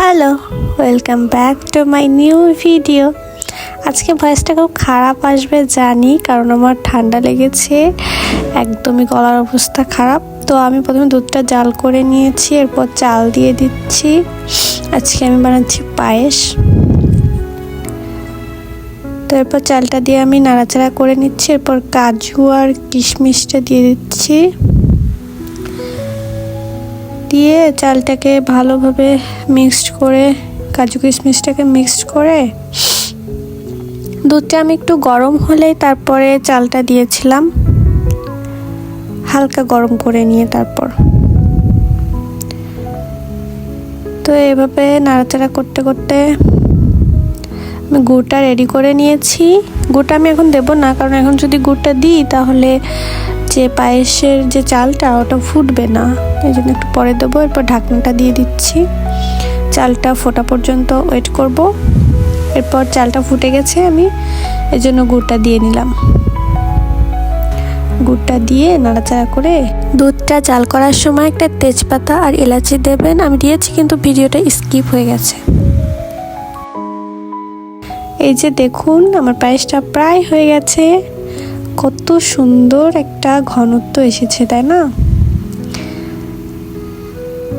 Hello, welcome back to my new video. আজকে ভয়েসটা খুব খারাপ আসবে, জানি, কারণ আমার ঠান্ডা লেগেছে, একদমই গলার অবস্থা খারাপ। তো আমি প্রথমে দুধটা জাল করে নিয়েছি, এরপর চাল দিয়ে দিচ্ছি। আজকে আমি বানাচ্ছি পায়েস। তো এরপর চালটা দিয়ে আমি নাড়াচাড়া করে নিচ্ছি, এরপর কাজু আর কিশমিশটা দিয়ে দিচ্ছি। দিয়ে চালটাকে ভালোভাবে মিক্সড করে, কাজু কিশমিশটাকে মিক্সড করে, দুধটা আমি একটু গরম হলেই তারপরে চালটা দিয়েছিলাম। হালকা গরম করে নিয়ে তারপর। তো এভাবে নাড়াচাড়া করতে করতে আমি গুড়টা রেডি করে নিয়েছি। গুড়টা আমি এখন দেবো না, কারণ এখন যদি গুড়টা দিই তাহলে যে পায়েসের যে চালটা, ওটা ফুটবে না। এই জন্য একটু পরে দেবো, এরপর ঢাকনাটা দিয়ে দিচ্ছি। চালটা ফোটা পর্যন্ত ওয়েট করব। এরপর চালটা ফুটে গেছে আমি এই জন্য গুড়টা দিয়ে নিলাম। গুড়টা দিয়ে নাড়াচাড়া করে দুধটা জাল করার সময় একটা তেজপাতা আর এলাচি দেবেন। আমি দিয়েছি, কিন্তু ভিডিওটা স্কিপ হয়ে গেছে। এই যে দেখুন, আমার পায়েসটা প্রায় হয়ে গেছে। কত সুন্দর একটা ঘনত্ব এসেছে, তাই না?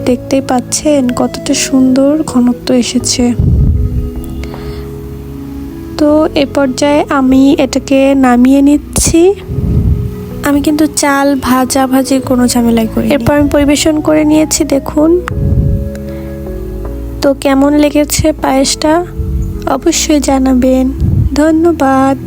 দেখতেই পাচ্ছেন কতটা সুন্দর ঘনত্ব এসেছে। তো এ পর্যায়ে আমি এটাকে নামিয়ে নিচ্ছি। আমি কিন্তু চাল ভাজা ভাজি কোনো ঝামেলাই করি এরপর আমি পরিবেশন করে নিয়েছি, দেখুন। তো কেমন লেগেছে পায়েসটা? অবশ্যই জানাবেন। ধন্যবাদ।